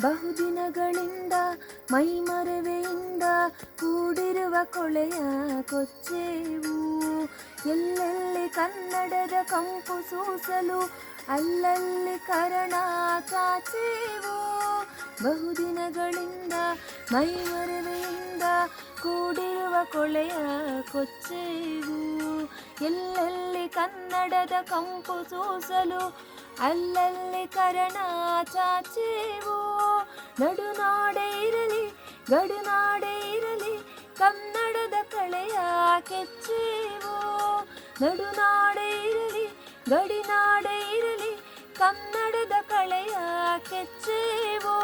ಬಹುದಿನಗಳಿಂದ, ಮೈಮರವೆಯಿಂದ ಕೂಡಿರುವ ಕೊಳೆಯ ಕೊಚ್ಚೇವು. ಎಲ್ಲೆಲ್ಲಿ ಕನ್ನಡದ ಕಂಪು ಸೂಸಲು, ಅಲ್ಲಲ್ಲಿ ಕರಣ ಚಾಚೇವು. ಬಹುದಿನಗಳಿಂದ, ಮೈಮರವೆಯಿಂದ ಕೂಡಿರುವ ಕೊಳೆಯ ಕೊಚ್ಚೇವು. ಎಲ್ಲೆಲ್ಲಿ ಕನ್ನಡದ ಕಂಪು ಸೂಸಲು, ಅಲ್ಲಲ್ಲಿ ಕರಣ ಚಾಚೇವು. ನಡುನಾಡೆ ಇರಲಿ, ಗಡುನಾಡೆ ಇರಲಿ, ಕನ್ನಡದ ಕಳೆಯ ಕೆಚ್ಚೇವೋ. ನಡುನಾಡೆ ಇರಲಿ, ಗಡಿನಾಡೆ ಇರಲಿ, ಕನ್ನಡದ ಕಳೆಯ ಕೆಚ್ಚೇವು.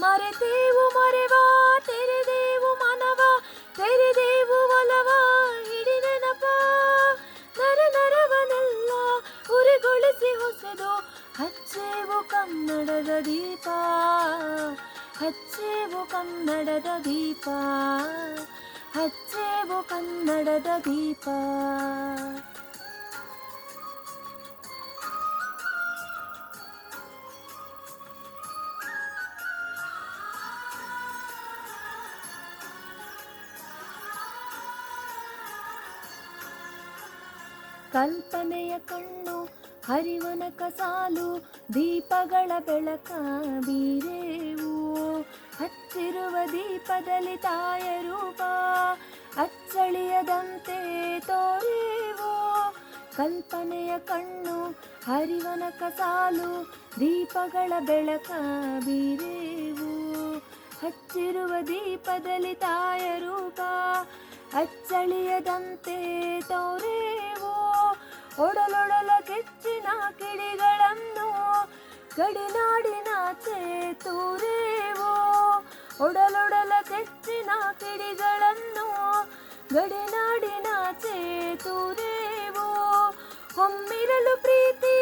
ಮರೆತೇವು ಮರೆವಾ, ತೆರೆದೇವು ಮನವ, ತೆರೆದೇವು ಒಲವ ಹಿಡಿ ನೆನಪ ನರ ನರವನೆಲ್ಲ ಉರಿಗೊಳಿಸಿ ಹೊಸದು ಹಚ್ಚೇವು ಕನ್ನಡದ ದೀಪ ಹಚ್ಚೇವು ಕನ್ನಡದ ದೀಪ ಹಚ್ಚೇವು ಕನ್ನಡದ ದೀಪ. ಕಲ್ಪನೆಯ ಕಣ್ಣು ಹರಿವನ ಸಾಲು ದೀಪಗಳ ಬೆಳಕ ಬೀರೇವು. ಹಚ್ಚಿರುವ ದೀಪದಲ್ಲಿ ತಾಯ ರೂಪ ಅಚ್ಚಳಿಯದಂತೆ ತೋರೇವು. ಕಲ್ಪನೆಯ ಕಣ್ಣು ಹರಿವನ ಕಸಾಲು ದೀಪಗಳ ಬೆಳಕ ಬೀರೇವು. ಹಚ್ಚಿರುವ ದೀಪದಲ್ಲಿ ತಾಯ ರೂಪ ಅಚ್ಚಳಿಯದಂತೆ ತೋರೇವು. ಒಡಲೊಡಲ ಕಿಡಿಗಳನ್ನು ಗಡಿನಾಡಿನ ತೂರೇವೋ ಒಡಲೊಡಲ ಕೆಚ್ಚಿನ ಕಿಡಿಗಳನ್ನು ಗಡಿನಾಡಿನ ತೂರೇವೋ ಹೊಮ್ಮಿರಲು ಪ್ರೀತಿ,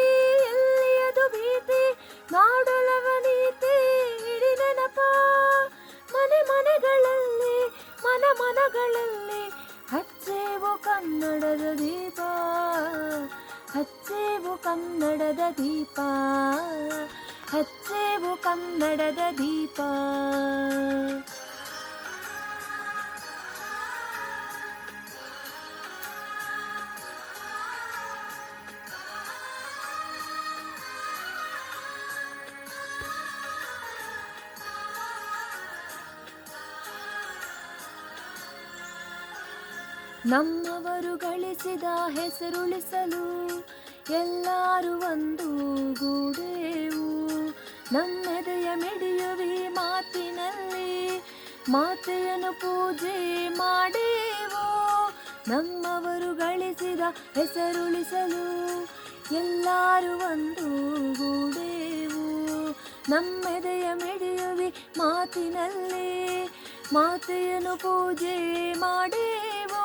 ಎಲ್ಲಿಯದು ಭೀತಿ? ನಾಡೊಲವ ನೀತಿ ಹಿಡಿ ನೆನಪ. ಮನೆ ಮನೆಗಳಲ್ಲಿ, ಮನ ಮನಗಳಲ್ಲಿ ಹಚ್ಚೇವೋ ಕನ್ನಡದ ದೀಪ. ಕನ್ನಡದ ದೀಪ. ಹಚ್ಚೇವು ಕನ್ನಡದ ದೀಪ. ನಮ್ಮವರು ಗಳಿಸಿದ ಹೆಸರುಳಿಸಲು ಎಲ್ಲರೂ ಒಂದು ಗೂಡೇವು. ನಮ್ಮೆದೆಯ ಮಿಡಿಯುವಿ ಮಾತಿನಲ್ಲಿ ಮಾತೆಯನ್ನು ಪೂಜೆ ಮಾಡೇವು. ನಮ್ಮವರು ಗಳಿಸಿದ ಹೆಸರುಳಿಸಲು ಎಲ್ಲರೂ ಒಂದು ಗೂಡೇವು. ನಮ್ಮೆದೆಯ ಮಿಡಿಯುವಿ ಮಾತಿನಲ್ಲಿ ಮಾತೆಯನ್ನು ಪೂಜೆ ಮಾಡೇವು.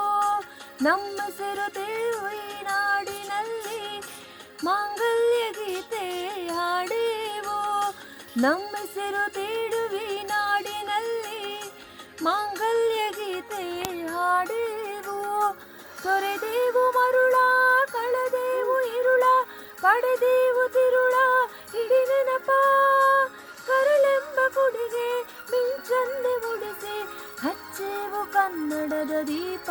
ನಮ್ಮ ಹೆಸರು ನಾಡಿನಲ್ಲಿ ಮಾಂಗಲ್ಯ ಗೀತೆ ಹಾಡೇವು, ನಮ್ಮ ಸೆರು ತೇಡುವಿ ನಾಡಿನಲ್ಲಿ. ಮಾಂಗಲ್ಯ ಗೀತೆ ಹಾಡೇವು, ತೊರೆದೇವು ಮರುಳ, ಕಳೆದೇವು ಇರುಳ, ಪಡೆದೇವು ತಿರುಳ, ಹಿಡಿ ನೆನಪ. ಕರಳೆಂಬ ಕುಡಿಗೆ ಮಿಂಚಂದೆ ಮುಡಿಸಿ, ಹಚ್ಚೇವು ಕನ್ನಡದ ದೀಪ.